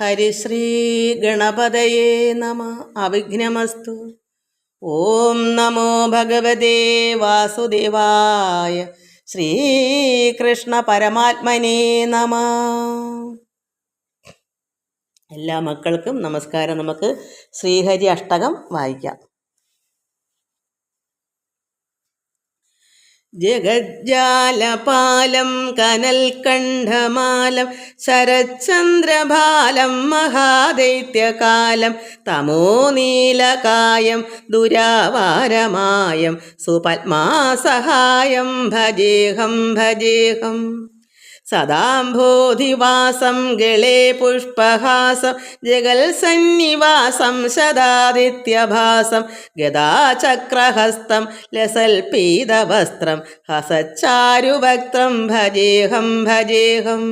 ഹരിശ്രീ ഗണപതയേ നമ. അവിഘ്നമസ്തു. ഓം നമോ ഭഗവതേ വാസുദേവായ ശ്രീകൃഷ്ണ പരമാത്മനേ നമ. എല്ലാ മക്കൾക്കും നമസ്കാരം. നമുക്ക് ശ്രീഹരി അഷ്ടകം വായിക്കാം. ജഗജ്ജാലപാലം കനൽകണ്ഠമാലം ശരച്ചന്ദ്രഭാലം മഹാദൈത്യകാലം തമോനീലകായം ദുരാവാരമായം സുപത്മാസഹായം ഭജേഹം ഭജേഹം. സദാംഭോധിവാസം ഗളേ പുഷ്പഹാസം ജഗൽ സന്നിവാസം ശതാദിത്യഭാസം ഗദാചക്രഹസ്തം ലസൽപീതവസ്ത്രം ഹസച്ചാരുവക്ത്രം ഭജേഹം ഭജേഹം.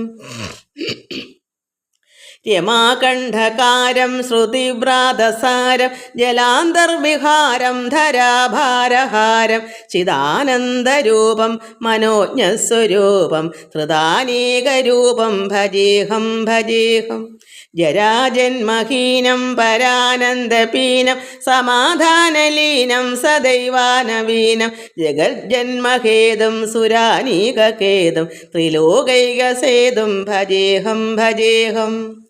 രമാകണ്ഠകാരം ശ്രുതിവ്രാതസാരം ജലാന്തർവിഹാരം ധരാഭാരഹാരം ചിദാനന്ദരൂപം മനോജ്ഞസ്വരൂപം ത്രിതാനീകരൂപം ഭജേഹം ഭജേഹം. ജരാജന്മഹീനം പരാനന്ദപീനം സമാധാനലീനം സദൈവാനവീനം ജഗജ്ജന്മഹേതും സുരാനീകേതും ത്രിലോകൈകസേതും ഭജേഹം ഭജേഹം.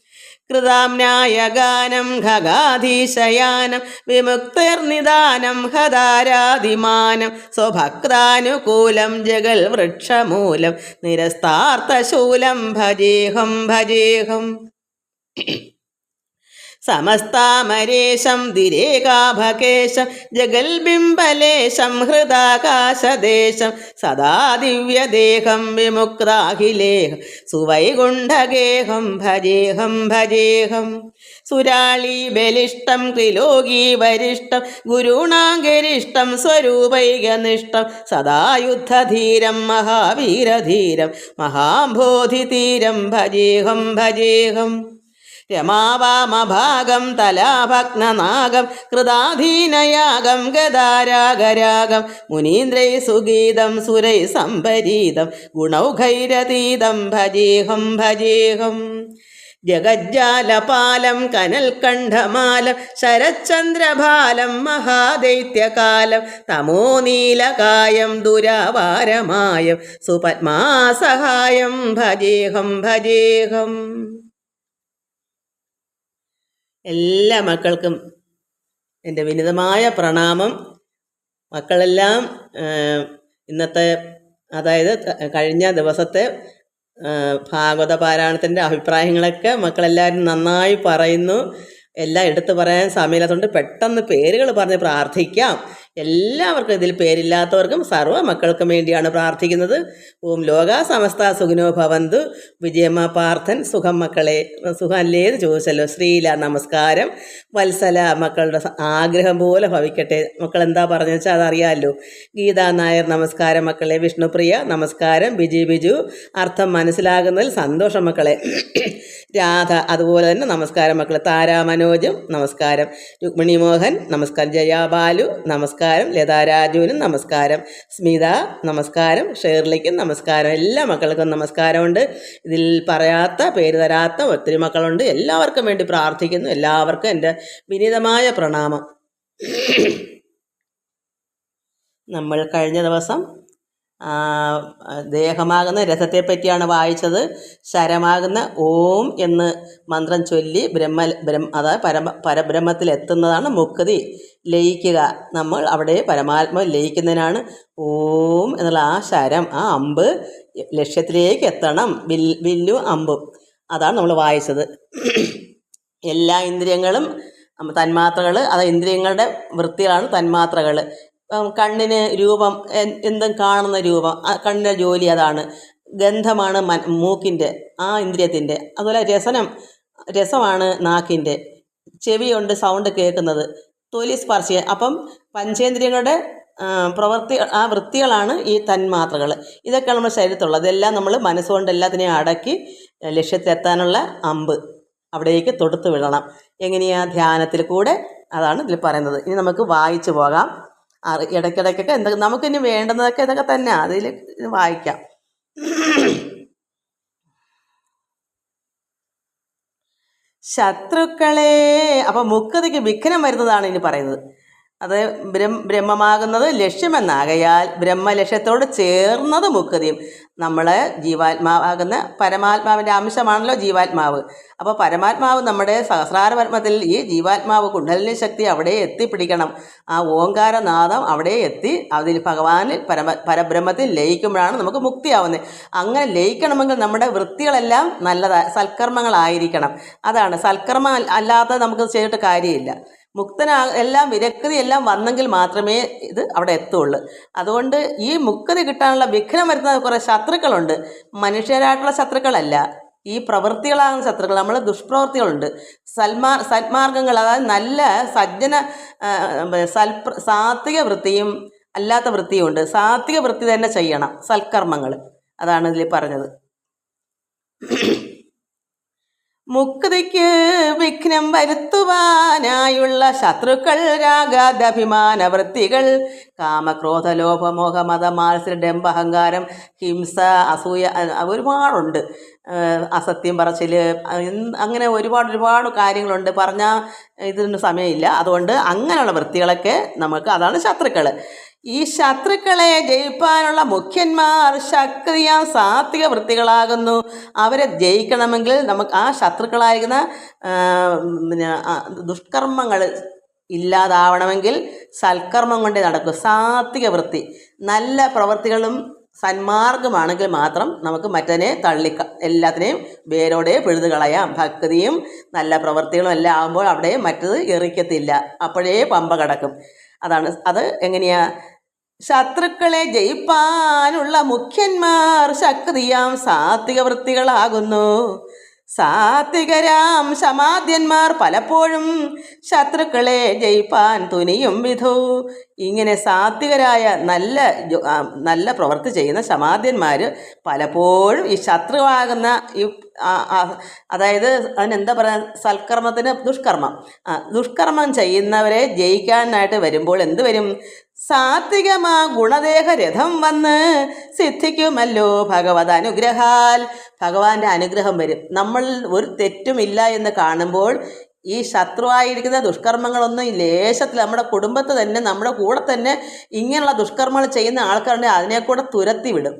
കൃതാംനായ ഗാനം ഖഗാധീശയാനം വിമുക്തിർനിദാനം ഹതാരാതിമാനം സ്വഭക്താനുകൂലം ജഗൽ വൃക്ഷമൂലം നിരസ്താർത്ഥശൂലം ഭജേഹം ഭജേഹം. സമസ്താമരേശം ദിരേകാഭകേശ ജഗൽബിംബലേശം ഹൃദാകാശദേശം സദാ ദിവ്യദേഹം വിമുക്താഖിലേഹം സുവൈകുണ്ഠഗേഹം ഭജേഹം ഭജേഹം. സുരാളി ബലിഷ്ടം ത്രിലോകി വരിഷ്ടം ഗുരുണാഗരിഷ്ടം സ്വരൂപൈകനിഷ്ടം സദായുദ്ധധീരം മഹാവീരധീരം മഹാബോധിതീരം ഭജേഹം ഭജേഹം. രമാവാമഭാഗം തലാഭഗ്നനാഗം കൃതാധീനയാഗം ഗദാരാഗരാഗം മുനീന്ദ്രൈ സുഗീതം സുരൈ സംഭരീതം ഗുണൗഘൈരതീതം ഭജേഹം ഭജേഹം. ജഗജ്ജാലപാലം കനൽക്കണ്ഠമാലം ശരച്ചന്ദ്രഭാലം മഹാദൈത്യകാലം തമോനീലകായം ദുരാവാരമായം സുപത്മാസഹായം ഭജേഹം ഭജേഹം. എല്ലാ മക്കൾക്കും എന്റെ വിനിതമായ പ്രണാമം. മക്കളെല്ലാം ഇന്നത്തെ അതായത് കഴിഞ്ഞ ദിവസത്തെ ഭാഗവത പാരായണത്തിന്റെ അഭിപ്രായങ്ങളൊക്കെ മക്കളെല്ലാവരും നന്നായി പറയുന്നു. എല്ലാം എടുത്തു പറയാൻ സമയമില്ലാത്തതുകൊണ്ട് പെട്ടെന്ന് പേരുകൾ പറഞ്ഞ് പ്രാർത്ഥിക്കാം. എല്ലാവർക്കും ഇതിൽ പേരില്ലാത്തവർക്കും സർവ മക്കൾക്കും വേണ്ടിയാണ് പ്രാർത്ഥിക്കുന്നത്. ഓം ലോക സമസ്ത സുഖിനോ ഭവന്തു. വിജയമ്മ പാർത്ഥൻ സുഖം മക്കളെ. സുഖം അല്ലേന്ന് ചോദിച്ചല്ലോ. ശ്രീല നമസ്കാരം. വത്സല മക്കളുടെ ആഗ്രഹം പോലെ ഭവിക്കട്ടെ. മക്കൾ എന്താ പറഞ്ഞു വെച്ചാൽ അതറിയാമല്ലോ ഗീതാ നായർ നമസ്കാരം മക്കളെ. വിഷ്ണുപ്രിയ നമസ്കാരം. ബിജു ബിജു. അർത്ഥം മനസ്സിലാകുന്നതിൽ സന്തോഷം മക്കളെ. രാധ അതുപോലെ തന്നെ നമസ്കാരം മക്കളെ. താരാ മനോജും നമസ്കാരം. രുക്മിണി മോഹൻ നമസ്കാരം. ജയാബാലു നമസ്കാരം. ലതാരാജുവിനും നമസ്കാരം. സ്മിത നമസ്കാരം. ഷേർലിക്കും നമസ്കാരം. എല്ലാ മക്കൾക്കും നമസ്കാരമുണ്ട്. ഇതിൽ പറയാത്ത പേര് തരാത്ത ഒത്തിരി മക്കളുണ്ട്. എല്ലാവർക്കും വേണ്ടി പ്രാർത്ഥിക്കുന്നു. എല്ലാവർക്കും എന്റെ വിനീതമായ പ്രണാമം. നമ്മൾ കഴിഞ്ഞ ദിവസം ദേഹമാകുന്ന രഥത്തെപ്പറ്റിയാണ് വായിച്ചത്. ശരമാകുന്ന ഓം എന്ന് മന്ത്രം ചൊല്ലി ബ്രഹ്മ ബ്രഹ്മ അതായത് പരമ പരബ്രഹ്മത്തിലെത്തുന്നതാണ് മുക്തി. ലയിക്കുക. നമ്മൾ അവിടെ പരമാത്മ ലയിക്കുന്നതിനാണ് ഓം എന്നുള്ള ആ ശരം ആ അമ്പ് ലക്ഷ്യത്തിലേക്ക് എത്തണം. വിൽ വില്ലും അമ്പും. അതാണ് നമ്മൾ വായിച്ചത്. എല്ലാ ഇന്ദ്രിയങ്ങളും തന്മാത്രകൾ അത് ഇന്ദ്രിയങ്ങളുടെ വൃത്തികളാണ് തന്മാത്രകൾ കണ്ണിന് രൂപം എന്തും കാണുന്ന രൂപം. കണ്ണിന്റെ ജോലി അതാണ്. ഗന്ധമാണ് മ മൂക്കിന്റെ ആ ഇന്ദ്രിയത്തിന്റെ. അതുപോലെ രസനം രസമാണ് നാക്കിന്റെ. ചെവി കൊണ്ട് സൗണ്ട് കേൾക്കുന്നത്. തൊലി സ്പർശ അപ്പം പഞ്ചേന്ദ്രിയങ്ങളുടെ പ്രവൃത്തി ആ വൃത്തികളാണ് ഈ തന്മാത്രകൾ. ഇതൊക്കെയാണ് നമ്മുടെ ശരീരത്തുള്ളത് ഇതെല്ലാം നമ്മൾ മനസ്സുകൊണ്ട് എല്ലാത്തിനെയും അടക്കി ലക്ഷ്യത്തിലെത്താനുള്ള അമ്പ് അവിടേക്ക് തൊടുത്തു വിടണം. എങ്ങനെയാ ധ്യാനത്തിൽ കൂടെ? അതാണ് ഇതിൽ പറയുന്നത്. ഇനി നമുക്ക് വായിച്ചു പോകാം. ഇടയ്ക്കിടയ്ക്കൊക്കെ എന്തൊക്കെ നമുക്കിനി വേണ്ടുന്നതൊക്കെ ഇതൊക്കെ തന്നെ അതിൽ വായിക്കാം. ശത്രുക്കളെ അപ്പം മുക്കതിക്ക് വിഘ്നം വരുന്നതാണ് ഇനി പറയുന്നത്. അത് ബ്രഹ്മ ബ്രഹ്മമാകുന്നത് ലക്ഷ്യമെന്നാകയാൽ ബ്രഹ്മലക്ഷ്യത്തോട് ചേർന്നത് മുക്തിയും. നമ്മൾ ജീവാത്മാവാകുന്ന പരമാത്മാവിന്റെ അംശമാണല്ലോ ജീവാത്മാവ്. അപ്പോൾ പരമാത്മാവ് നമ്മുടെ സഹസ്രാര പരമത്തിൽ ഈ ജീവാത്മാവ് കുണ്ടലിനി ശക്തി അവിടെ എത്തിപ്പിടിക്കണം. ആ ഓങ്കാരനാദം അവിടെ എത്തി അതിൽ ഭഗവാനിൽ പരമ പരബ്രഹ്മത്തിൽ ലയിക്കുമ്പോഴാണ് നമുക്ക് മുക്തിയാവുന്നത്. അങ്ങനെ ലയിക്കണമെങ്കിൽ നമ്മുടെ വൃത്തികളെല്ലാം നല്ലതാ സൽക്കർമ്മങ്ങളായിരിക്കണം. അതാണ് സൽക്കർമ്മം അല്ലാതെ നമുക്ക് ചെയ്തിട്ട് കാര്യമില്ല. മുക്തനാ എല്ലാം വിരക്തി എല്ലാം വന്നെങ്കിൽ മാത്രമേ ഇത് അവിടെ എത്തുള്ളൂ. അതുകൊണ്ട് ഈ മുക്തി കിട്ടാനുള്ള വിഘ്നം വരുന്ന കുറേ ശത്രുക്കളുണ്ട്. മനുഷ്യരായിട്ടുള്ള ശത്രുക്കളല്ല. ഈ പ്രവൃത്തികളാകുന്ന ശത്രുക്കൾ നമ്മൾ ദുഷ്പ്രവൃത്തികളുണ്ട്. സൽമാർ സന്മാർഗങ്ങൾ അതായത് നല്ല സജ്ജന സൽ സാത്വിക വൃത്തിയും അല്ലാത്ത വൃത്തിയും ഉണ്ട്. സാത്വിക വൃത്തി തന്നെ ചെയ്യണം സൽക്കർമ്മങ്ങൾ. അതാണ് ഇതിൽ പറഞ്ഞത്. മുക്തിക്ക് വിഘ്നം വരുത്തുവാനായുള്ള ശത്രുക്കൾ രാഗാദഭിമാന വൃത്തികൾ കാമക്രോധ ലോഭമോഹ മത മാത്സര ഡംബഹങ്കാരം ഹിംസ അസൂയ ഒരുപാടുണ്ട്. അസത്യം പറച്ചിൽ അങ്ങനെ ഒരുപാട് ഒരുപാട് കാര്യങ്ങളുണ്ട്. പറഞ്ഞാൽ ഇതിന് സമയമില്ല. അതുകൊണ്ട് അങ്ങനെയുള്ള വൃത്തികളൊക്കെ നമുക്ക് അതാണ് ശത്രുക്കൾ ഈ ശത്രുക്കളെ ജയിപ്പാനുള്ള മുഖ്യന്മാർ ശക്തിയ സാത്വിക വൃത്തികളാകുന്നു. അവരെ ജയിക്കണമെങ്കിൽ നമുക്ക് ആ ശത്രുക്കളായിരിക്കുന്ന പിന്നെ ദുഷ്കർമ്മങ്ങൾ ഇല്ലാതാവണമെങ്കിൽ സൽക്കർമ്മം കൊണ്ട് നടക്കും. സാത്വിക വൃത്തി. നല്ല പ്രവൃത്തികളും സന്മാർഗമാണെങ്കിൽ മാത്രം നമുക്ക് മറ്റതിനെ തള്ളിക്ക എല്ലാത്തിനെയും വേരോടെ പിഴുതു കളയാം. ഭക്തിയും നല്ല പ്രവൃത്തികളും എല്ലാം ആകുമ്പോൾ അവിടെ മറ്റത് എറിക്കത്തില്ല. അപ്പോഴേ പമ്പ കിടക്കും. അതാണ്. അത് എങ്ങനെയാ? ശത്രുക്കളെ ജയിപ്പാനുള്ള മുഖ്യന്മാർ ശക്തിയാം സാത്വിക വൃത്തികളാകുന്നു സാത്വികരാം സമാധ്യന്മാർ പലപ്പോഴും ശത്രുക്കളെ ജയിപ്പാൻ തുനിയും വിധു. ഇങ്ങനെ സാത്വികരായ നല്ല നല്ല പ്രവൃത്തി ചെയ്യുന്ന സമാധ്യന്മാർ പലപ്പോഴും ഈ ശത്രുവാകുന്ന ഈ അതായത് അതിനെന്താ പറയുക സൽക്കർമ്മത്തിന് ദുഷ്കർമ്മം. ദുഷ്കർമ്മം ചെയ്യുന്നവരെ ജയിക്കാനായിട്ട് വരുമ്പോൾ എന്ത് വരും? സാത്വികമാ ഗുണദേഹ രഥം വന്ന് സിദ്ധിക്കുമല്ലോ ഭഗവത് അനുഗ്രഹാൽ. ഭഗവാന്റെ അനുഗ്രഹം വരും. നമ്മൾ ഒരു തെറ്റുമില്ല എന്ന് കാണുമ്പോൾ ഈ ശത്രുവായിരിക്കുന്ന ദുഷ്കർമ്മങ്ങളൊന്നും ലേശത്തിൽ നമ്മുടെ കുടുംബത്ത് തന്നെ നമ്മുടെ കൂടെ തന്നെ ഇങ്ങനെയുള്ള ദുഷ്കർമ്മങ്ങൾ ചെയ്യുന്ന ആൾക്കാരുണ്ടെങ്കിൽ അതിനെ കൂടെ തുരത്തി വിടും.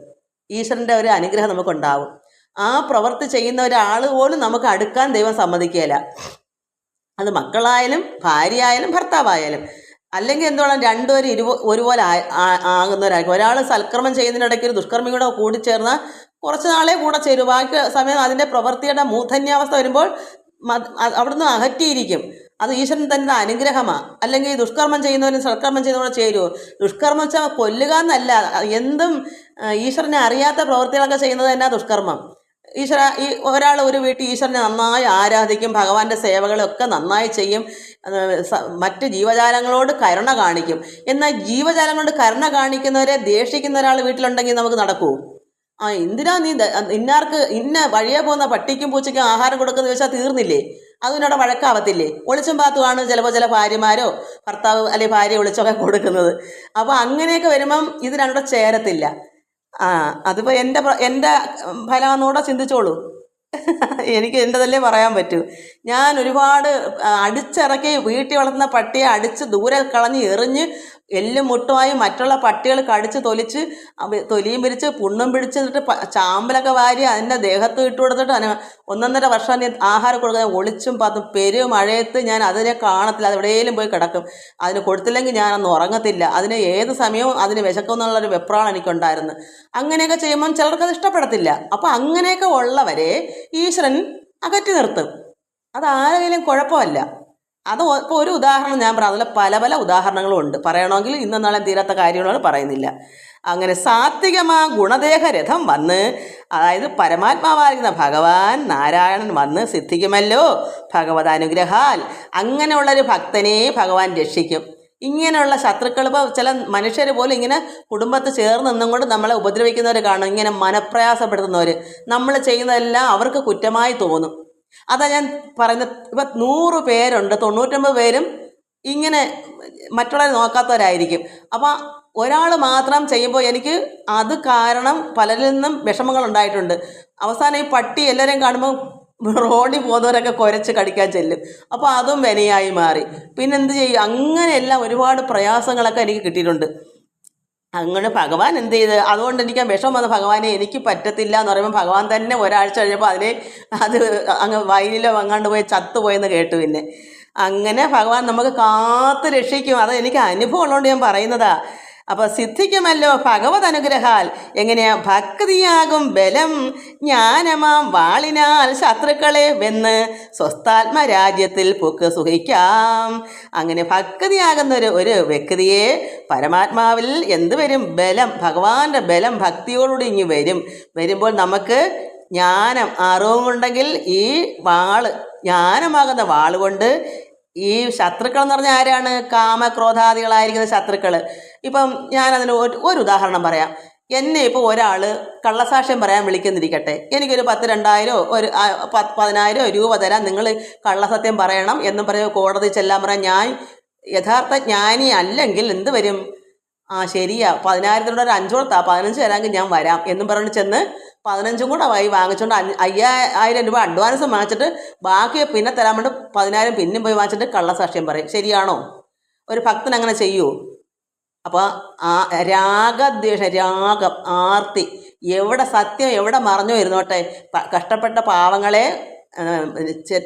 ഈശ്വരന്റെ ഒരു അനുഗ്രഹം നമുക്കുണ്ടാവും. ആ പ്രവൃത്തി ചെയ്യുന്ന ഒരാൾ പോലും നമുക്ക് അടുക്കാൻ ദൈവം സമ്മതിക്കുകയില്ല. അത് മക്കളായാലും ഭാര്യയായാലും ഭർത്താവായാലും. അല്ലെങ്കിൽ എന്തോളം രണ്ടുപേരും ഇരുപോ ഒരുപോലെ ആകുന്നവരായിരിക്കും. ഒരാൾ സൽക്രമം ചെയ്യുന്നതിനിടയ്ക്ക് ഒരു ദുഷ്കർമ്മി കൂടെ കൂടിച്ചേർന്നാൽ കുറച്ച് നാളെ കൂടെ ചേരും. ബാക്കി സമയം അതിന്റെ പ്രവൃത്തിയുടെ മൂർധന്യാവസ്ഥ വരുമ്പോൾ അവിടുന്ന് അകറ്റിയിരിക്കും. അത് ഈശ്വരൻ തന്നെ അനുഗ്രഹമാണ് അല്ലെങ്കിൽ ദുഷ്കർമ്മം ചെയ്യുന്നവരും സൽക്കർമ്മം ചെയ്യുന്നവരും ചേരുമോ ദുഷ്കർമ്മം വെച്ചാൽ കൊല്ലുക എന്നല്ല. എന്തും ഈശ്വരനെ അറിയാത്ത പ്രവൃത്തികളൊക്കെ ചെയ്യുന്നത് തന്നെ ദുഷ്കർമ്മം. ഈശ്വര ഈ ഒരാൾ ഒരു വീട്ടിൽ ഈശ്വരനെ നന്നായി ആരാധിക്കും ഭഗവാന്റെ സേവകളൊക്കെ നന്നായി ചെയ്യും മറ്റ് ജീവജാലങ്ങളോട് കരുണ കാണിക്കും. എന്നാൽ ജീവജാലങ്ങളോട് കരുണ കാണിക്കുന്നവരെ ദേഷിക്കുന്ന ഒരാൾ വീട്ടിലുണ്ടെങ്കിൽ നമുക്ക് നടക്കുമോ ആ എന്തിനാ നീ ഇന്നാർക്ക് ഇന്ന വഴിയെ പോകുന്ന പട്ടിക്കും പൂച്ചയ്ക്കും ആഹാരം കൊടുക്കുന്ന ചോദിച്ചാൽ തീർന്നില്ലേ? അതിനോട് വഴക്കാവത്തില്ലേ? ഒളിച്ചും പാത്തുമാണ് ചിലപ്പോൾ ചില ഭാര്യമാരോ ഭർത്താവ് അല്ലെങ്കിൽ ഭാര്യ ഒളിച്ചൊക്കെ കൊടുക്കുന്നത്. അപ്പോൾ അങ്ങനെയൊക്കെ വരുമ്പം ഇത് രണ്ടും ചേരത്തില്ല. ആ അതിപ്പോൾ എന്റെ എന്റെ ഫലമെന്നൂടെ ചിന്തിച്ചോളൂ. എനിക്ക് എന്റെതല്ലേ പറയാൻ പറ്റൂ. ഞാൻ ഒരുപാട് അടിച്ചിറക്കി വീട്ടിൽ വളർത്തുന്ന പട്ടിയെ അടിച്ച് ദൂരെ കളഞ്ഞ് എറിഞ്ഞ് എല്ലും മുട്ടുമായി മറ്റുള്ള പട്ടികൾ കടിച്ച് തൊലിച്ച് തൊലിയും പിരിച്ച് പുണ്ണും പിടിച്ച് എന്നിട്ട് ചാമ്പലൊക്കെ വാരി അതിന്റെ ദേഹത്ത് ഇട്ട് കൊടുത്തിട്ട് അതിന് ഒന്നൊന്നര വർഷം ആഹാരം കൊടുക്കാൻ ഒളിച്ചും പത്തും പെരും മഴയത്ത് ഞാൻ അതിനെ കാണത്തില്ല. അത് എവിടെയെങ്കിലും പോയി കിടക്കും. അതിന് കൊടുത്തില്ലെങ്കിൽ ഞാനൊന്നും ഉറങ്ങത്തില്ല. അതിന് ഏത് സമയവും അതിന് വിശക്കുമെന്നുള്ളൊരു വെപ്രാണ് എനിക്കുണ്ടായിരുന്നു. അങ്ങനെയൊക്കെ ചെയ്യുമ്പം ചിലർക്കത് ഇഷ്ടപ്പെടത്തില്ല. അപ്പോൾ അങ്ങനെയൊക്കെ ഉള്ളവരെ ഈശ്വരൻ അകറ്റി നിർത്തും. അതാരെങ്കിലും കുഴപ്പമല്ല. അത് ഇപ്പോൾ ഒരു ഉദാഹരണം ഞാൻ പറഞ്ഞു അതുപോലെ പല പല ഉദാഹരണങ്ങളും ഉണ്ട് പറയണമെങ്കിൽ ഇന്നും നാളെ തീരാത്ത കാര്യങ്ങളാണ് പറയുന്നില്ല. അങ്ങനെ സാത്വികമാ ഗുണദേഹ രഥം വന്ന് അതായത് പരമാത്മാവായിരിക്കുന്ന ഭഗവാൻ നാരായണൻ വന്ന് സിദ്ധിക്കുമല്ലോ ഭഗവത് അനുഗ്രഹാൽ അങ്ങനെയുള്ളൊരു ഭക്തനെ ഭഗവാൻ രക്ഷിക്കും. ഇങ്ങനെയുള്ള ശത്രുക്കൾ ഇപ്പോൾ ചില മനുഷ്യർ പോലും ഇങ്ങനെ കുടുംബത്ത് ചേർന്ന് നിന്നും കൊണ്ട് നമ്മളെ ഉപദ്രവിക്കുന്നവർ കാണും. ഇങ്ങനെ മനപ്രയാസപ്പെടുത്തുന്നവർ നമ്മൾ ചെയ്യുന്നതെല്ലാം അവർക്ക് കുറ്റമായി തോന്നും. അതാ ഞാൻ പറയുന്നത്. ഇപ്പം നൂറ് പേരുണ്ട് തൊണ്ണൂറ്റൊമ്പത് പേരും ഇങ്ങനെ മറ്റുള്ളവരെ നോക്കാത്തവരായിരിക്കും. അപ്പം ഒരാൾ മാത്രം ചെയ്യുമ്പോൾ എനിക്ക് അത് കാരണം പലരിൽ നിന്നും വിഷമങ്ങൾ ഉണ്ടായിട്ടുണ്ട്. അവസാനം ഈ പട്ടി എല്ലാവരെയും കാണുമ്പോൾ റോഡിൽ പോകുന്നവരൊക്കെ കുരച്ച് കടിക്കാൻ ചെല്ലും. അപ്പോൾ അതും വിനയായി മാറി. പിന്നെ എന്ത് ചെയ്യും? അങ്ങനെയെല്ലാം ഒരുപാട് പ്രയാസങ്ങളൊക്കെ എനിക്ക് കിട്ടിയിട്ടുണ്ട്. അങ്ങനെ ഭഗവാൻ എന്ത് ചെയ്ത്? അതുകൊണ്ട് എനിക്ക് വിഷം വന്ന. ഭഗവാനെ എനിക്ക് പറ്റത്തില്ല എന്ന് പറയുമ്പോൾ ഭഗവാൻ തന്നെ ഒരാഴ്ച കഴിഞ്ഞപ്പോൾ അതിനെ അത് അങ്ങ് വയലിലോ അങ്ങാണ്ട് പോയി ചത്തുപോയെന്ന് കേട്ടു പിന്നെ. അങ്ങനെ ഭഗവാൻ നമുക്ക് കാത്ത് രക്ഷിക്കും. അത് എനിക്ക് അനുഭവം ഉള്ളതുകൊണ്ട് ഞാൻ പറയുന്നതാ. അപ്പോൾ സിദ്ധിക്കുമല്ലോ ഭഗവത് അനുഗ്രഹാൽ. എങ്ങനെയാ? ഭക്തിയാകും ബലം. ജ്ഞാനമാം വാളിനാൽ ശത്രുക്കളെ വെന്ന് സ്വസ്ഥാത്മരാജ്യത്തിൽ പൊക്ക് സുഖിക്കാം. അങ്ങനെ ഭക്തിയാകുന്ന ഒരു ഒരു വ്യക്തിയെ പരമാത്മാവിൽ എന്ത് വരും? ബലം ഭഗവാന്റെ ബലം ഭക്തിയോടുകൂടി ഇങ്ങ് വരും. വരുമ്പോൾ നമുക്ക് ജ്ഞാനം അറിവുമുണ്ടെങ്കിൽ ഈ വാൾ ജ്ഞാനമാകുന്ന വാൾ കൊണ്ട് ഈ ശത്രുക്കൾ എന്ന് പറഞ്ഞാൽ ആരാണ്? കാമക്രോധാദികളായിരിക്കുന്ന ശത്രുക്കൾ ഇപ്പം അതിന് ഒരു ഉദാഹരണം പറയാം. എന്നെ ഇപ്പോൾ ഒരാൾ കള്ളസാക്ഷ്യം പറയാൻ വിളിക്കുന്നിരിക്കട്ടെ. എനിക്കൊരു പത്ത് രണ്ടായിരോ ഒരു പതിനായിരോ രൂപ തരാൻ നിങ്ങൾ കള്ളസത്യം പറയണം എന്നും പറയുമ്പോൾ കോടതി ചെല്ലാൻ പറയാൻ ഞാൻ യഥാർത്ഥ ജ്ഞാനി അല്ലെങ്കിൽ എന്ത് വരും? ആ ശരിയാ. പതിനായിരത്തിനോട് ഒരു അഞ്ചു കൊടുത്താ. പതിനഞ്ച് തരാമെങ്കിൽ ഞാൻ വരാം എന്നും പറഞ്ഞ് ചെന്ന് പതിനഞ്ചും കൂടെ വായി വാങ്ങിച്ചുകൊണ്ട് അയ്യായിരം രൂപ അഡ്വാൻസ് വാങ്ങിച്ചിട്ട് ബാക്കി പിന്നെ തരാൻ വേണ്ടി പതിനായിരം പിന്നെയും പോയി വാങ്ങിച്ചിട്ട് കള്ളസാക്ഷ്യം പറയും. ശരിയാണോ? ഒരു ഭക്തൻ അങ്ങനെ ചെയ്യൂ. അപ്പോൾ ആ രാഗദ്വേഷം രാഗം ആർത്തി എവിടെ സത്യം എവിടെ മറഞ്ഞു ഇരുന്നോട്ടെ കഷ്ടപ്പെട്ട പാവങ്ങളെ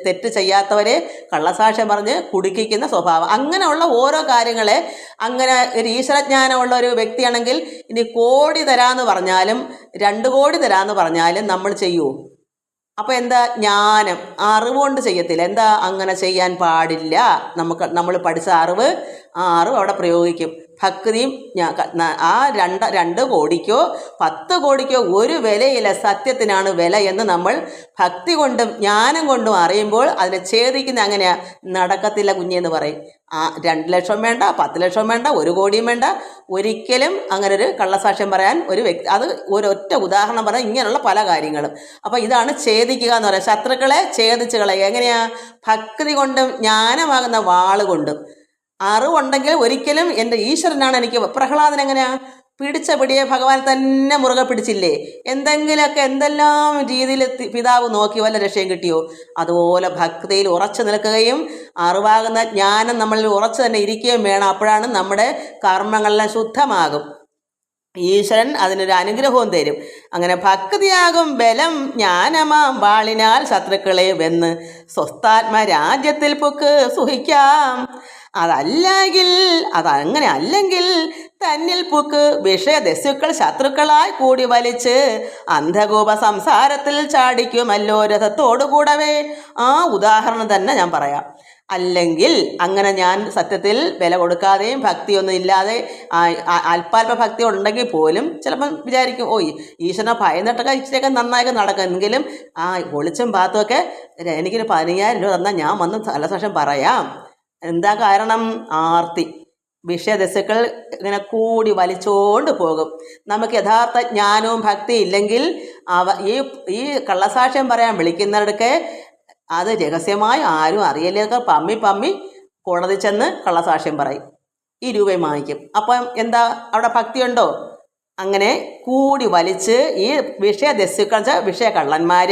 തെറ്റ് ചെയ്യാത്തവരെ കള്ളസാക്ഷ്യം പറഞ്ഞ് കുടുക്കിക്കുന്ന സ്വഭാവം. അങ്ങനെയുള്ള ഓരോ കാര്യങ്ങളെ അങ്ങനെ ഒരു ഈശ്വരജ്ഞാനമുള്ള ഒരു വ്യക്തിയാണെങ്കിൽ ഇനി കോടി തരാമെന്ന് പറഞ്ഞാലും രണ്ട് കോടി തരാമെന്ന് പറഞ്ഞാലും നമ്മൾ ചെയ്യൂ. അപ്പോൾ എന്താ ജ്ഞാനം? അറിവുകൊണ്ട് ചെയ്യത്തില്ല. എന്താ അങ്ങനെ ചെയ്യാൻ പാടില്ല? നമുക്ക് നമ്മൾ പഠിച്ച അറിവ് ആ അറിവ് അവിടെ പ്രയോഗിക്കും. ഭക്തിയും ആ രണ്ട് രണ്ട് കോടിക്കോ പത്ത് കോടിക്കോ ഒരു വിലയില്ല സത്യത്തിനാണ് വില എന്ന് നമ്മൾ ഭക്തി കൊണ്ടും ജ്ഞാനം കൊണ്ടും അറിയുമ്പോൾ അതിനെ ഛേദിക്കുന്ന അങ്ങനെയാണ് നടക്കത്തില്ല കുഞ്ഞെന്ന് പറയും. ആ രണ്ട് ലക്ഷം വേണ്ട പത്ത് ലക്ഷം വേണ്ട ഒരു കോടിയും വേണ്ട. ഒരിക്കലും അങ്ങനെ ഒരു കള്ളസാക്ഷ്യം പറയാൻ ഒരു വ്യക്തി അത് ഒരൊറ്റ ഉദാഹരണം പറയാൻ ഇങ്ങനെയുള്ള പല കാര്യങ്ങളും. അപ്പോൾ ഇതാണ് ഛേദിക്കുക എന്ന് പറയുന്നത് ശത്രുക്കളെ ഛേദിച്ച് കളയുക. എങ്ങനെയാണ് ഭക്തി കൊണ്ടും ജ്ഞാനമാകുന്ന വാൾ കൊണ്ടും. അറിവുണ്ടെങ്കിൽ ഒരിക്കലും എന്റെ ഈശ്വരനാണ് എനിക്ക് പ്രഹ്ലാദൻ എങ്ങനെയാ? പിടിച്ച പിടിയെ ഭഗവാൻ തന്നെ മുറുകെ പിടിച്ചില്ലേ? എന്തെങ്കിലുമൊക്കെ എന്തെല്ലാം രീതിയിൽ പിതാവ് നോക്കി വല്ല രക്ഷയും കിട്ടിയോ? അതുപോലെ ഭക്തിയിൽ ഉറച്ചു നിൽക്കുകയും അറിവാകുന്ന ജ്ഞാനം നമ്മളിൽ ഉറച്ചു തന്നെ ഇരിക്കുകയും വേണം. അപ്പോഴാണ് നമ്മുടെ കർമ്മങ്ങളെല്ലാം ശുദ്ധമാകും. ഈശ്വരൻ അതിനൊരു അനുഗ്രഹവും തരും. അങ്ങനെ ഭക്തിയാകും ബലം ജ്ഞാനമാം വാളിനാൽ ശത്രുക്കളെ വെന്ന് സ്വസ്ഥാത്മ രാജ്യത്തിൽ പൊക്ക് സുഹിക്കാം. അതല്ലെങ്കിൽ അതങ്ങനെ അല്ലെങ്കിൽ തന്നിൽ പൂക്ക് വിഷയദസ്യുക്കൾ ശത്രുക്കളായി കൂടി വലിച്ച് അന്ധകൂപ സംസാരത്തിൽ ചാടിക്കുമല്ലോ രഥത്തോടുകൂടവേ. ആ ഉദാഹരണം തന്നെ ഞാൻ പറയാം. അല്ലെങ്കിൽ അങ്ങനെ ഞാൻ സത്യത്തിൽ വില കൊടുക്കാതെയും ഭക്തിയൊന്നും ഇല്ലാതെ അല്പാൽപ ഭക്തി ഉണ്ടെങ്കിൽ പോലും ചിലപ്പം വിചാരിക്കും ഓ ഈശ്വരനെ ഭയന്നിട്ടൊക്കെ ഇച്ചിരിയൊക്കെ നന്നായൊക്കെ നടക്കും എങ്കിലും ആ ഒളിച്ചും പാത്തുമൊക്കെ എനിക്കൊരു പതിനയ്യായിരം രൂപ തന്നാൽ ഞാൻ വന്ന് തലസാക്ഷ്യം പറയാം. എന്താ കാരണം? ആർത്തി. വിഷയദശകൾ ഇങ്ങനെ കൂടി വലിച്ചോണ്ട് പോകും. നമുക്ക് യഥാർത്ഥ ജ്ഞാനവും ഭക്തി ഇല്ലെങ്കിൽ അവ ഈ ഈ കള്ളസാക്ഷ്യം പറയാൻ വിളിക്കുന്നവർക്ക് അത് രഹസ്യമായി ആരും അറിയില്ലേ പമ്മി പമ്മി കോടതി ചെന്ന് കള്ളസാക്ഷ്യം പറയും. ഈ രൂപയും വാങ്ങിക്കും അപ്പം എന്താ അവിടെ ഭക്തിയുണ്ടോ? അങ്ങനെ കൂടി വലിച്ച് ഈ വിഷയദസ്യുക്കൾ വെച്ചാൽ വിഷയ കള്ളന്മാർ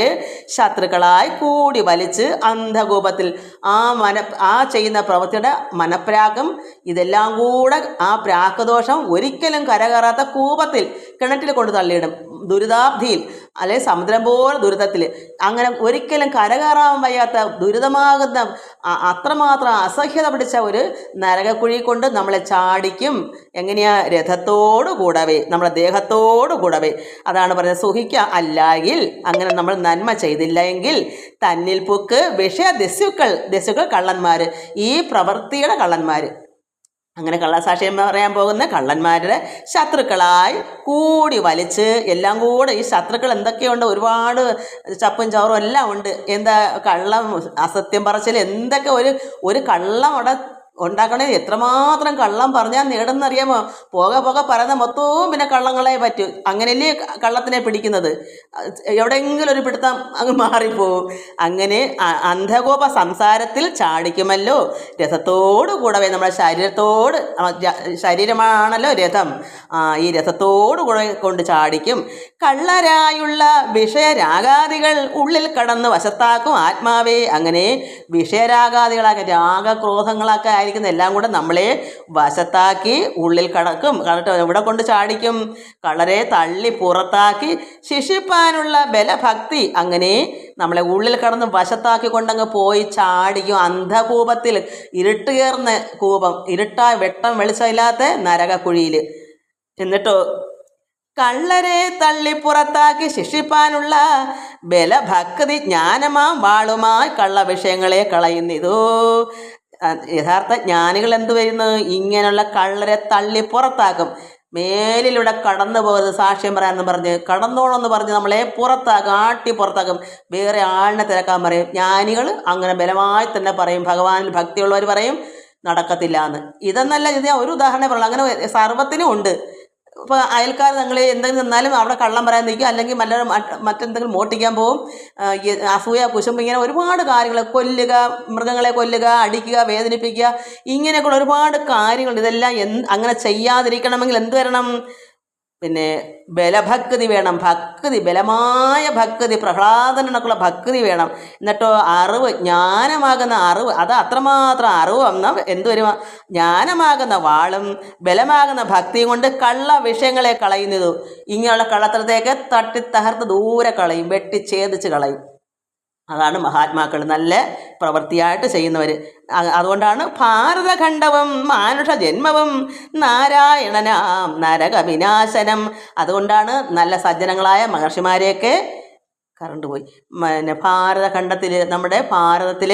ശത്രുക്കളായി കൂടി വലിച്ച് അന്ധകൂപത്തിൽ ആ മന ആ ചെയ്യുന്ന പ്രവൃത്തിയുടെ മനപ്രാഗം ഇതെല്ലാം കൂടെ ആ പ്രാക്കദോഷം ഒരിക്കലും കരകയറാത്ത കൂപത്തിൽ കിണറ്റിൽ കൊണ്ട് തള്ളിയിടും. ദുരിതാബ്ധിയിൽ അല്ലെ സമുദ്രം പോലെ ദുരിതത്തിൽ അങ്ങനെ ഒരിക്കലും കരകയറാൻ വയ്യാത്ത ദുരിതമാകുന്ന അത്രമാത്രം അസഹ്യത പിടിച്ച ഒരു നരകക്കുഴി കൊണ്ട് നമ്മളെ ചാടിക്കും. എങ്ങനെയാ? രഥത്തോടു കൂടവേ. നമ്മുടെ ദേഹത്തോടു കൂടവേ. അതാണ് പറയുന്നത് സുഖിക്ക അല്ലെങ്കിൽ അങ്ങനെ നമ്മൾ നന്മ ചെയ്തില്ല എങ്കിൽ തന്നിൽ പുക്ക് വിഷയ ദസ്യുക്കൾ ദസ്യുക്കൾ കള്ളന്മാർ ഈ പ്രവൃത്തിയുടെ കള്ളന്മാർ അങ്ങനെ കള്ളസാക്ഷ്യം പറയാൻ പോകുന്ന കള്ളന്മാരുടെ ശത്രുക്കളായി കൂടി വലിച്ച് എല്ലാം കൂടെ ഈ ശത്രുക്കൾ എന്തൊക്കെയുണ്ട്? ഒരുപാട് ചപ്പും ചോറും എല്ലാം ഉണ്ട്. എന്താ കള്ളം അസത്യം പറച്ചിൽ എന്തൊക്കെ ഒരു ഒരു കള്ളം അവിടെ ഉണ്ടാക്കണേ? എത്രമാത്രം കള്ളം പറഞ്ഞാൽ നേടുന്നറിയാമോ? പോക പോക പറയുന്ന മൊത്തവും പിന്നെ കള്ളങ്ങളെ പറ്റൂ. അങ്ങനെയല്ലേ കള്ളത്തിനെ പിടിക്കുന്നത്? എവിടെയെങ്കിലും ഒരു പിടുത്തം അങ്ങ് മാറിപ്പോവും. അങ്ങനെ അന്ധകോപ സംസാരത്തിൽ ചാടിക്കുമല്ലോ. രഥത്തോടു കൂടവേ നമ്മുടെ ശരീരത്തോട് ശരീരമാണല്ലോ രഥം. ഈ രഥത്തോടു കൂടെ കൊണ്ട് ചാടിക്കും. കള്ളരായുള്ള വിഷയരാഗാദികൾ ഉള്ളിൽ കടന്ന് വശത്താക്കും ആത്മാവേ. അങ്ങനെ വിഷയരാഗാദികളാക്കി രാഗക്രോധങ്ങളൊക്കെ ആയിരിക്കുന്ന എല്ലാം കൂടെ നമ്മളെ വശത്താക്കി ഉള്ളിൽ കടക്കും. കടട്ട് എവിടെ കൊണ്ട് ചാടിക്കും? കളരെ തള്ളി പുറത്താക്കി ശിക്ഷിപ്പാനുള്ള ബലഭക്തി അങ്ങനെ നമ്മളെ ഉള്ളിൽ കടന്ന് വശത്താക്കി കൊണ്ടങ്ങ് പോയി ചാടിക്കും. അന്ധകൂപത്തിൽ ഇരുട്ടുകയർന്ന കൂപം ഇരുട്ടാ വെട്ടം വെളിച്ചമില്ലാത്ത നരകക്കുഴിയിൽ എന്നിട്ടോ കള്ളരെ തള്ളി പുറത്താക്കി ശിക്ഷിപ്പാനുള്ള ബലഭക്തി ജ്ഞാനമാം വാളുമായി കള്ള വിഷയങ്ങളെ കളയുന്നിതോ. യഥാർത്ഥ ജ്ഞാനികൾ എന്ത് വരുന്നു ഇങ്ങനെയുള്ള കള്ളരെ തള്ളി പുറത്താക്കും. മേലിലൂടെ കടന്നു പോകരുത് സാക്ഷ്യം പറയാമെന്ന് പറഞ്ഞ് കടന്നോളെന്ന് പറഞ്ഞ് നമ്മളെ പുറത്താക്കും ആട്ടി പുറത്താക്കും. വേറെ ആളിനെ തിരക്കാൻ പറയും. ജ്ഞാനികൾ അങ്ങനെ ബലമായി തന്നെ പറയും. ഭഗവാനിൽ ഭക്തിയുള്ളവർ പറയും നടക്കത്തില്ല എന്ന്. ഇതെന്നല്ല ഇത് ഒരു ഉദാഹരണം പറയുള്ളൂ അങ്ങനെ സർവത്തിനും ഉണ്ട്. ഇപ്പോൾ അയൽക്കാർ നിങ്ങൾ എന്തെങ്കിലും നിന്നാലും അവിടെ കള്ളം പറയാൻ നിൽക്കും. അല്ലെങ്കിൽ നല്ല മറ്റെന്തെങ്കിലും മോട്ടിക്കാൻ പോകും അസൂയ കുശുമ്പ് ഇങ്ങനെ ഒരുപാട് കാര്യങ്ങൾ കൊല്ലുക മൃഗങ്ങളെ കൊല്ലുക അടിക്കുക വേദനിപ്പിക്കുക. ഇങ്ങനെയൊക്കെയുള്ള ഒരുപാട് കാര്യങ്ങൾ ഇതെല്ലാം എന്ത് അങ്ങനെ ചെയ്യാതിരിക്കണമെങ്കിൽ എന്ത് വരണം? പിന്നെ ബലഭക്തി വേണം ഭക്തി ബലമായ ഭക്തി പ്രഹ്ലാദനക്കുള്ള ഭക്തി വേണം. എന്നിട്ടോ അറിവ് ജ്ഞാനമാകുന്ന അറിവ് അത് അത്രമാത്രം അറിവ് വന്ന എന്ത് വരും ജ്ഞാനമാകുന്ന വാളും ബലമാകുന്ന ഭക്തിയും കൊണ്ട് കള്ള വിഷയങ്ങളെ കളയുന്നതും ഇങ്ങനെയുള്ള കള്ളത്തരത്തേക്ക് തട്ടി ദൂരെ കളയും വെട്ടിച്ചേദിച്ച് കളയും. അതാണ് മഹാത്മാക്കൾ നല്ല പ്രവൃത്തിയായിട്ട് ചെയ്യുന്നവർ അതുകൊണ്ടാണ് ഭാരതഖണ്ഡവും മാനുഷ ജന്മവും നാരായണനാം നരകവിനാശനം. അതുകൊണ്ടാണ് നല്ല സജ്ജനങ്ങളായ മഹർഷിമാരെയൊക്കെ കറണ്ട് പോയി പിന്നെ ഭാരതഖണ്ഡത്തിൽ നമ്മുടെ ഭാരതത്തിൽ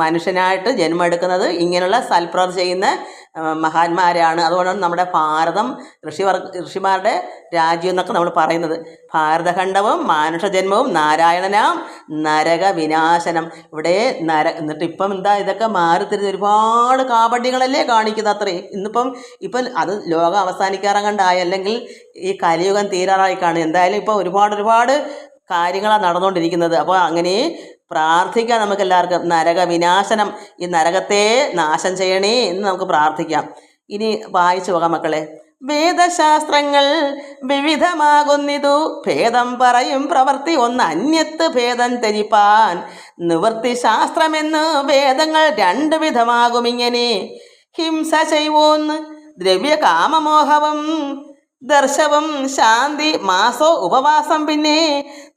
മനുഷ്യനായിട്ട് ജന്മമെടുക്കുന്നത് ഇങ്ങനെയുള്ള സൽപ്രവർ ചെയ്യുന്ന മഹാന്മാരാണ്. അതുകൊണ്ടാണ് നമ്മുടെ ഭാരതം ഋഷിവർ ഋഷിമാരുടെ രാജ്യം എന്നൊക്കെ നമ്മൾ പറയുന്നത്. ഭാരതഖണ്ഡവും മാനുഷജന്മവും നാരായണനാം നരക വിനാശനം. ഇവിടെ നര എന്നിട്ട് ഇപ്പം എന്താ ഇതൊക്കെ മാറി തിരിഞ്ഞ് ഒരുപാട് കാപട്യങ്ങളല്ലേ കാണിക്കുന്നത് അത്രേ ഇന്നിപ്പം ഇപ്പം അത് ലോകം അവസാനിക്കാറങ്ങണ്ടായി അല്ലെങ്കിൽ ഈ കലിയുഗം തീരാറായി കാണും. എന്തായാലും ഇപ്പോൾ ഒരുപാട് ഒരുപാട് കാര്യങ്ങളാണ് നടന്നുകൊണ്ടിരിക്കുന്നത്. അപ്പോൾ അങ്ങനെ പ്രാർത്ഥിക്കാം നമുക്ക് എല്ലാവർക്കും നരക വിനാശനം ഈ നരകത്തെ നാശം ചെയ്യണേ എന്ന് നമുക്ക് പ്രാർത്ഥിക്കാം. ഇനി വായിച്ചു പോകാം മക്കളെ. വേദശാസ്ത്രങ്ങൾ വിവിധമാകുന്നിതു. ഭേദം പറയും പ്രവൃത്തി ഒന്ന് അന്യത്ത് ഭേദം ത്യജിപ്പാൻ നിവൃത്തി ശാസ്ത്രമെന്ന് വേദങ്ങൾ രണ്ടു വിധമാകുമിങ്ങനെ ഹിംസ ചെയ്വോന്ന് ദ്രവ്യകാമമോഹവും. ദർശവും ശാന്തി മാസോ ഉപവാസം പിന്നെ.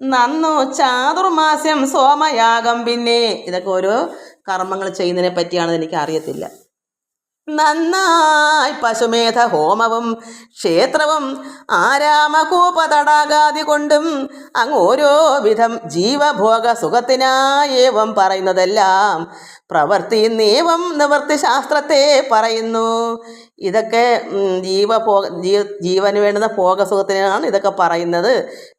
നന്നു ചാതുർമാസ്യം സോമയാഗം പിന്നെ. ഇതൊക്കെ ഓരോ കർമ്മങ്ങൾ ചെയ്യുന്നതിനെ പറ്റിയാണെന്ന് എനിക്ക് അറിയത്തില്ല നന്നായി പശുമേധ ഹോമവും ക്ഷേത്രവും ആരാമകൂപതടാകാതി കൊണ്ടും അങ്ങ് ഓരോ വിധം ജീവഭോഗ സുഖത്തിനായേവം പറയുന്നതെല്ലാം പ്രവൃത്തി നിയമം നിവൃത്തി ശാസ്ത്രത്തെ പറയുന്നു. ഇതൊക്കെ ജീവഭോഗ ജീ ജീവന് വേണ്ടുന്ന ഭോഗസുഖത്തിനാണ് ഇതൊക്കെ പറയുന്നത്.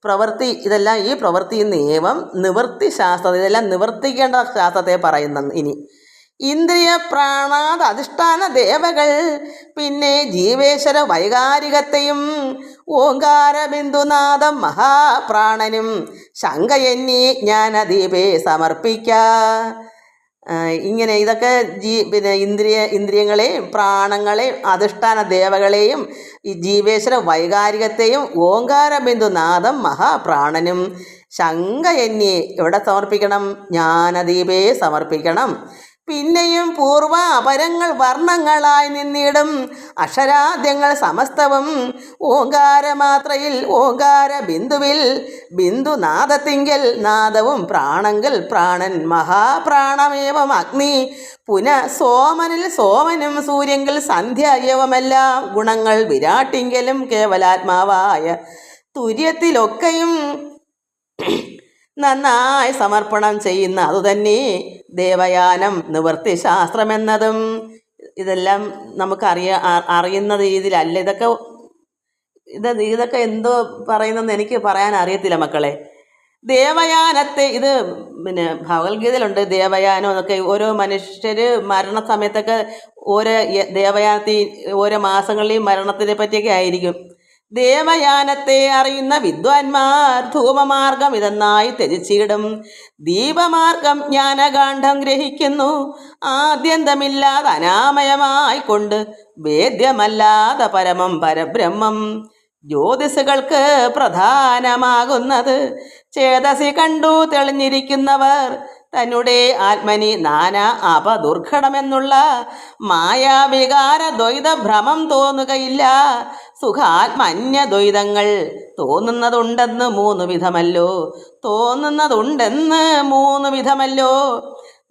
പ്രവൃത്തി ഇതെല്ലാം ഈ പ്രവൃത്തി നിയമം നിവൃത്തി ശാസ്ത്രം ഇതെല്ലാം നിവർത്തിക്കേണ്ട ശാസ്ത്രത്തെ പറയുന്നു ഇനി. ഇന്ദ്രിയ പ്രാണാത് അധിഷ്ഠാന ദേവകൾ. പിന്നെ ജീവേശ്വര വൈകാരികത്തെയും ഓങ്കാര ബിന്ദുനാഥം മഹാപ്രാണനും ശങ്കയന്യേ ജ്ഞാനദീപേ സമർപ്പിക്ക. ഇങ്ങനെ ഇതൊക്കെ ജീ പിന്നെ ഇന്ദ്രിയ ഇന്ദ്രിയങ്ങളെയും പ്രാണങ്ങളെയും അധിഷ്ഠാന ദേവകളെയും ഈ ജീവേശ്വര വൈകാരികത്തെയും ഓങ്കാര ബിന്ദുനാഥം മഹാപ്രാണനും ശങ്കയന്യേ എവിടെ സമർപ്പിക്കണം? ജ്ഞാനദീപേ സമർപ്പിക്കണം. പിന്നെയും പൂർവ അപരങ്ങൾ വർണങ്ങളായി നിന്നിടും. അക്ഷരാദ്യങ്ങൾ സമസ്തവും. ഓങ്കാരമാത്രയിൽ ഓങ്കാര ബിന്ദുവിൽ ബിന്ദുനാദത്തിങ്കൽ നാദവും പ്രാണങ്കൽ പ്രാണൻ. മഹാപ്രാണമേവം അഗ്നി. പുന സോമനിൽ സോമനും സൂര്യങ്കിൽ സന്ധ്യയവമെല്ലാം. ഗുണങ്ങൾ വിരാട്ടിങ്കലും കേവലാത്മാവായ തുര്യത്തിലൊക്കെയും നന്നായി സമർപ്പണം ചെയ്യുന്ന അതുതന്നെ ദേവയാനം നിവൃത്തി ശാസ്ത്രമെന്നതും ഇതെല്ലാം നമുക്കറിയ അറിയുന്ന രീതിയിലല്ല. ഇതൊക്കെ ഇത് ഇതൊക്കെ എന്തോ പറയുന്നെന്ന് എനിക്ക് പറയാൻ അറിയത്തില്ല മക്കളെ. ദേവയാനത്തെ ഇത് പിന്നെ ഭഗവത്ഗീതയിലുണ്ട് ദേവയാനം എന്നൊക്കെ. ഓരോ മനുഷ്യർ മരണ സമയത്തൊക്കെ ഓരോ ദേവയാനത്തെ ഓരോ മാസങ്ങളിലെയും മരണത്തിനെ പറ്റിയൊക്കെ ആയിരിക്കും. ദേവയാനത്തെ അറിയുന്ന വിദ്വാൻമാർ ധൂമമാർഗം ഇതെന്നായി ത്യജിച്ചിടും. ദീപമാർഗം ജ്ഞാനകാന്ഡം ഗ്രഹിക്കുന്നു. ആദ്യന്തമില്ലാതെ അനാമയമായി കൊണ്ട് വേദ്യമല്ലാതെ പരമം പരബ്രഹ്മം. ജ്യോതിസുകൾക്ക് പ്രധാനമാകുന്നത് ചേതസി കണ്ടു തെളിഞ്ഞിരിക്കുന്നവർ. തന്നെ ആത്മനി നാനാ അപദുർഘടമെന്നുള്ള മായാവികാര ദ്വൈത ഭ്രമം തോന്നുകയില്ല. സുഖാത്മന്യദ്വൈതങ്ങൾ. തോന്നുന്നതുണ്ടെന്ന് മൂന്ന് വിധമല്ലോ. തോന്നുന്നതുണ്ടെന്ന് മൂന്ന് വിധമല്ലോ.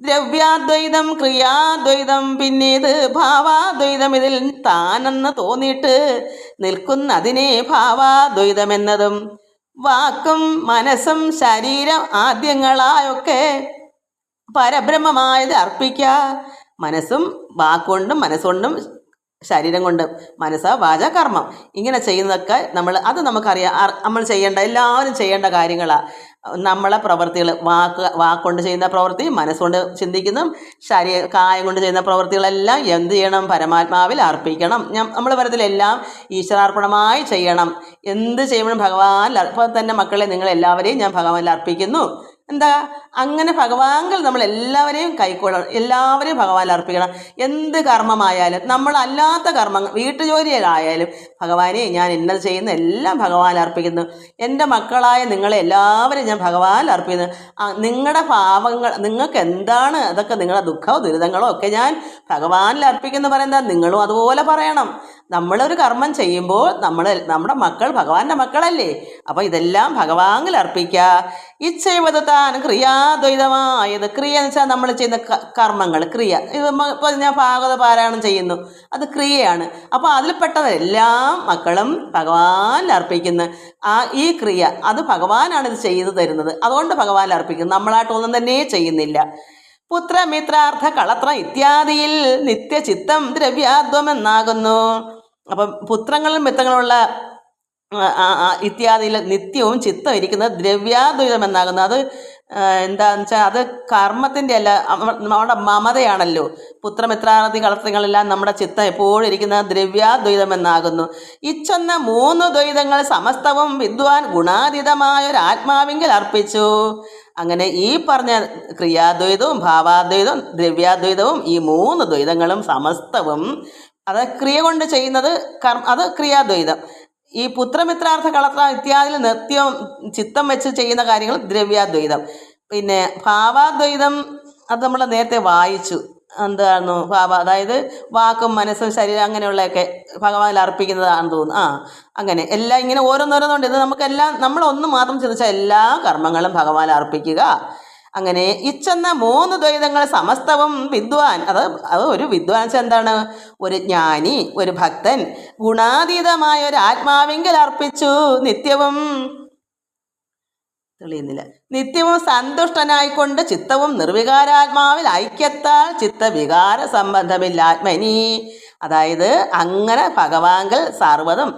ദ്രവ്യാദ്വൈതം ക്രിയാദ്വൈതം പിന്നീത് ഭാവാദ്വൈതം. ഇതിൽ താനെന്ന് തോന്നിയിട്ട് നിൽക്കുന്നതിനെ ഭാവാദ്വൈതമെന്നതും. വാക്കും മനസ്സും ശരീരം ആദ്യങ്ങളായൊക്കെ പരബ്രഹ്മമായത് അർപ്പിക്കുക. മനസ്സും വാക്കുകൊണ്ടും മനസ്സുകൊണ്ടും ശരീരം കൊണ്ട് മനസ്സ് വാച കർമ്മം. ഇങ്ങനെ ചെയ്യുന്നതൊക്കെ നമ്മൾ അത് നമുക്കറിയാം. നമ്മൾ ചെയ്യേണ്ട എല്ലാവരും ചെയ്യേണ്ട കാര്യങ്ങളാണ് നമ്മളെ പ്രവൃത്തികൾ വാക്ക് വാക്കുകൊണ്ട് ചെയ്യുന്ന പ്രവൃത്തി മനസ്സുകൊണ്ട് ചിന്തിക്കുന്നതും ശരീര കായം കൊണ്ട് ചെയ്യുന്ന പ്രവൃത്തികളെല്ലാം എന്ത് ചെയ്യണം? പരമാത്മാവിൽ അർപ്പിക്കണം. നമ്മൾ പരത്തിലെല്ലാം ഈശ്വരാർപ്പണമായി ചെയ്യണം. എന്ത് ചെയ്യുമ്പോഴും ഭഗവാൻ അപ്പം തന്നെ മക്കളെ നിങ്ങളെല്ലാവരെയും ഞാൻ ഭഗവാനിൽ അർപ്പിക്കുന്നു. എന്താ? അങ്ങനെ ഭഗവാങ്കിൽ നമ്മൾ എല്ലാവരെയും കൈക്കൊള്ളണം എല്ലാവരെയും ഭഗവാനിൽ അർപ്പിക്കണം. എന്ത് കർമ്മമായാലും നമ്മളല്ലാത്ത കർമ്മങ്ങൾ വീട്ടുജോലികളായാലും ഭഗവാനെ ഞാൻ ഇന്നത് ചെയ്യുന്ന എല്ലാം ഭഗവാൻ അർപ്പിക്കുന്നു. എന്റെ മക്കളായ നിങ്ങളെ എല്ലാവരും ഞാൻ ഭഗവാൻ അർപ്പിക്കുന്നു. നിങ്ങളുടെ ഭാവങ്ങൾ നിങ്ങൾക്ക് എന്താണ് അതൊക്കെ നിങ്ങളുടെ ദുഃഖമോ ദുരിതങ്ങളോ ഒക്കെ ഞാൻ ഭഗവാനിൽ അർപ്പിക്കുന്നു പറയുന്നത് നിങ്ങളും അതുപോലെ പറയണം. നമ്മളൊരു കർമ്മം ചെയ്യുമ്പോൾ നമ്മൾ നമ്മുടെ മക്കൾ ഭഗവാന്റെ മക്കളല്ലേ? അപ്പോൾ ഇതെല്ലാം ഭഗവാനിൽ അർപ്പിക്കുക. ഇച്ഛൈവത് താൻ ക്രിയാദ്വൈതമായത്. ക്രിയ എന്ന് വെച്ചാൽ നമ്മൾ ചെയ്യുന്ന കർമ്മങ്ങൾ ക്രിയ. ഇപ്പൊ ഞാൻ ഭാഗവത പാരായണം ചെയ്യുന്നു. അത് ക്രിയയാണ്. അപ്പോൾ അതിൽപ്പെട്ടതെല്ലാം മക്കളും ഭഗവാൻ അർപ്പിക്കുന്ന. ആ ഈ ക്രിയ അത് ഭഗവാനാണ് ഇത് ചെയ്തു തരുന്നത്. അതുകൊണ്ട് ഭഗവാൻ അർപ്പിക്കുന്നു. നമ്മളായിട്ടൊന്നും തന്നെ ചെയ്യുന്നില്ല. പുത്രമിത്രാർത്ഥ കളത്ര ഇത്യാദിയിൽ നിത്യചിത്തം ദ്രവ്യാദ്വമെന്നാകുന്നു അപ്പം പുത്രങ്ങളും മിത്രങ്ങളുള്ള ഇത്യാദിയിൽ നിത്യവും ചിത്തം ഇരിക്കുന്നത് ദ്രവ്യാദ്വൈതം എന്നാകുന്നു അത് എന്താന്ന് വെച്ചാൽ അത് കർമ്മത്തിന്റെ അല്ല നമ്മുടെ മമതയാണല്ലോ. പുത്രമിത്രാദി കളത്രങ്ങളെല്ലാം നമ്മുടെ ചിത്തം എപ്പോഴും ഇരിക്കുന്നത് ദ്രവ്യാദ്വൈതം എന്നാകുന്നു ഇച്ചെന്ന മൂന്ന് ദ്വൈതങ്ങൾ സമസ്തവും വിദ്വാൻ ഗുണാതീതമായ ഒരു ആത്മാവിങ്കിൽ അർപ്പിച്ചു. അങ്ങനെ ഈ പറഞ്ഞ ക്രിയാദ്വൈതവും ഭാവാദ്വൈതവും ദ്രവ്യാദ്വൈതവും ഈ മൂന്ന് ദ്വൈതങ്ങളും സമസ്തവും അത് ക്രിയ കൊണ്ട് ചെയ്യുന്നത് കർ അത് ക്രിയാദ്വൈതം. ഈ പുത്രമിത്രാർത്ഥ കളത്ര ഇത്യാദിയിൽ നിത്യം ചിത്തം വെച്ച് ചെയ്യുന്ന കാര്യങ്ങൾ ദ്രവ്യാദ്വൈതം. പിന്നെ ഭാവാദ്വൈതം അത് നമ്മൾ നേരത്തെ വായിച്ചു. എന്തായിരുന്നു ഭാവ അതായത് വാക്കും മനസ്സും ശരീരം അങ്ങനെയുള്ളതൊക്കെ ഭഗവാനിൽ അർപ്പിക്കുന്നതാണെന്ന് തോന്നുന്നു. ആ അങ്ങനെ. എല്ലാം ഇങ്ങനെ ഓരോന്നോരോന്നുണ്ട്. ഇത് നമുക്കെല്ലാം നമ്മൾ ഒന്ന് മാത്രം ചിന്തിച്ചാൽ എല്ലാ കർമ്മങ്ങളും ഭഗവാൻ അർപ്പിക്കുക. അങ്ങനെ ഇച്ചെന്ന മൂന്ന് ദ്വൈതങ്ങൾ സമസ്തവും വിദ്വാൻ അത് അത് ഒരു വിദ്വാൻ എന്താണ് ഒരു ജ്ഞാനി ഒരു ഭക്തൻ ഗുണാതീതമായ ഒരു ആത്മാവിങ്കിൽ അർപ്പിച്ചു നിത്യവും. തെളിയുന്നില്ല. നിത്യവും സന്തുഷ്ടനായിക്കൊണ്ട് ചിത്തവും നിർവികാരാത്മാവിൽ ഐക്യത്താൽ ചിത്തവികാര സംബന്ധമില്ല ആത്മനി. അതായത് അങ്ങനെ ഭഗവാങ്കൽ സർവതും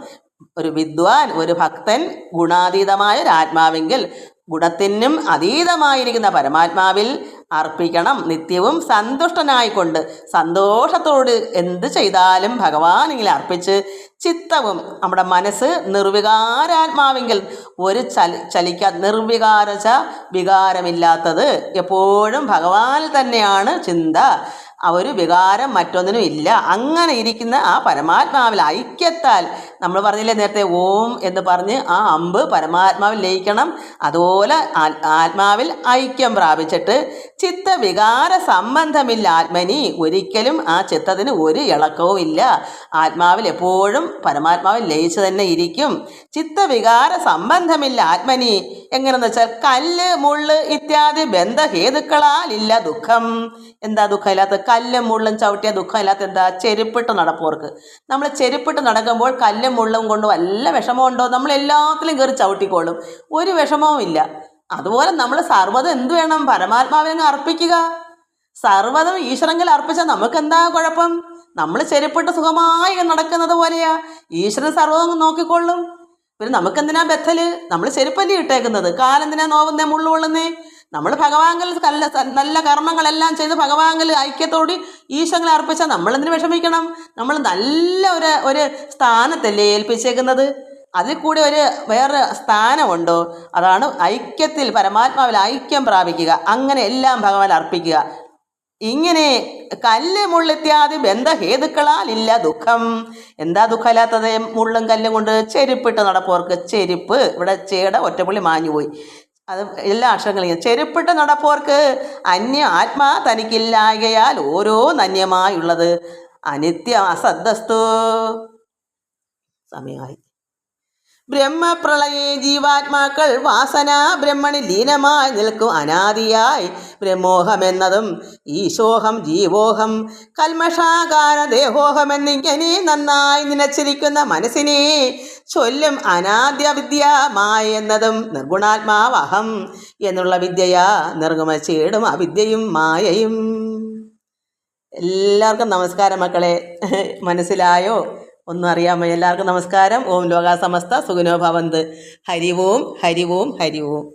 ഒരു വിദ്വാൻ ഒരു ഭക്തൻ ഗുണാതീതമായ ഒരു ആത്മാവെങ്കിൽ ഗുണത്തിനും അതീതമായിരിക്കുന്ന പരമാത്മാവിൽ അർപ്പിക്കണം നിത്യവും സന്തുഷ്ടനായിക്കൊണ്ട്. സന്തോഷത്തോട് എന്ത് ചെയ്താലും ഭഗവാനെങ്കിൽ അർപ്പിച്ച് ചിത്തവും നമ്മുടെ മനസ്സ് നിർവികാരാത്മാവെങ്കിൽ ഒരു ചല ചലിക്കാ നിർവികാരച്ച വികാരമില്ലാത്തത് എപ്പോഴും ഭഗവാനിൽ തന്നെയാണ് ചിന്ത. ഒരു വികാരം മറ്റൊന്നിനും ഇല്ല. അങ്ങനെ ഇരിക്കുന്ന ആ പരമാത്മാവിൽ ഐക്യത്താൽ നമ്മൾ പറഞ്ഞില്ലേ നേരത്തെ ഓം എന്ന് പറഞ്ഞ് ആ അമ്പ് പരമാത്മാവിൽ ലയിക്കണം. അതുപോലെ ആത്മാവിൽ ഐക്യം പ്രാപിച്ചിട്ട് ചിത്തവികാര സംബന്ധമില്ല ആത്മനി. ഒരിക്കലും ആ ചിത്തത്തിന് ഒരു ഇളക്കവും ഇല്ല. ആത്മാവിൽ എപ്പോഴും പരമാത്മാവിൽ ലയിച്ചു തന്നെ ഇരിക്കും. ചിത്തവികാര സംബന്ധമില്ല ആത്മനി. എങ്ങനെയെന്ന് വെച്ചാൽ കല്ല് മുള്ള് ഇത്യാദി ബന്ധഹേതുക്കളാൽ ഇല്ല ദുഃഖം. എന്താ ദുഃഖമില്ലാത്ത കല്ലും മുള്ളും ചവിട്ടിയ ദുഃഖമില്ലാത്ത എന്താ? ചെരുപ്പിട്ട് നടപ്പവർക്ക്. നമ്മൾ ചെരുപ്പിട്ട് നടക്കുമ്പോൾ കല്ലും മുള്ളും കൊണ്ട് വല്ല വിഷമമുണ്ടോ? നമ്മൾ എല്ലാത്തിലും കയറി ചവിട്ടിക്കോളും. ഒരു വിഷമവും ഇല്ല. അതുപോലെ നമ്മൾ സർവതം എന്ത് വേണം? പരമാത്മാവിനെ അർപ്പിക്കുക. സർവതം ഈശ്വരങ്കിൽ അർപ്പിച്ചാൽ നമുക്ക് എന്താ കുഴപ്പം? നമ്മൾ ചെരുപ്പിട്ട് സുഖമായി നടക്കുന്നത് പോലെയാ. ഈശ്വരൻ സർവതം നോക്കിക്കൊള്ളും. പിന്നെ നമുക്കെന്തിനാ ബെത്തൽ? നമ്മൾ ചെരുപ്പല്ലേ ഇട്ടേക്കുന്നത്. കാലെന്തിനാ നോവുന്നേ മുള്ളു കൊള്ളുന്നേ? നമ്മൾ ഭഗവാങ്കൽ നല്ല നല്ല കർമ്മങ്ങളെല്ലാം ചെയ്ത് ഭഗവാങ്കൽ ഐക്യത്തോടി ഈശ്വരങ്ങളെ അർപ്പിച്ചാൽ നമ്മളെന്തിനു വിഷമിക്കണം? നമ്മൾ നല്ല ഒരു ഒരു സ്ഥാനത്തല്ലേ ഏൽപ്പിച്ചേക്കുന്നത്? അതിൽ കൂടി ഒരു വേറെ സ്ഥാനമുണ്ടോ. അതാണ് ഐക്യത്തിൽ പരമാത്മാവിൽ ഐക്യം പ്രാപിക്കുക. അങ്ങനെ എല്ലാം ഭഗവാൻ അർപ്പിക്കുക. ഇങ്ങനെ കല്ല് മുള്ളിത്യാദി ബന്ധഹേതുക്കളാൽ ഇല്ല ദുഃഖം. എന്താ ദുഃഖമില്ലാത്തത്? മുള്ളും കല്ലും കൊണ്ട് ചെരുപ്പിട്ട് നടപ്പോർക്ക് ചെരുപ്പ്. ഇവിടെ ചേട ഒറ്റപ്പുള്ളി മാഞ്ഞുപോയി. അത് എല്ലാ അക്ഷരങ്ങളും ചെരുപ്പിട്ട് നടപ്പോർക്ക് അന്യ ആത്മാ തനിക്കില്ലായകയാൽ ഓരോ നന്യമായുള്ളത് അനിത്യ അസദ്സ്തു സമയമായി. ബ്രഹ്മപ്രളയെ ജീവാത്മാക്കൾ വാസന ബ്രഹ്മണി ലീനമായി നിൽക്കും അനാദിയായി. ബ്രഹ്മോഹമെന്നതും ഈശോഹം ജീവോഹം കൽമഷാകാര ദേഹോഹം എന്നിങ്ങനെ നന്നായി നിലച്ചിരിക്കുന്ന മനസ്സിനെ ചൊല്ലും അനാദ്യ വിദ്യ മായ എന്നതും നിർഗുണാത്മാവഹം എന്നുള്ള വിദ്യയാ നിർഗമച്ചേടും അവിദ്യയും മായയും. എല്ലാവർക്കും നമസ്കാരം മക്കളെ. മനസ്സിലായോ? ഒന്നും അറിയാമോ എല്ലാവർക്കും നമസ്കാരം. ഓം ലോകാസമസ്ത സുഖനോ ഭവന്ത്. ഹരി ഓം ഹരി ഓം ഹരി ഓം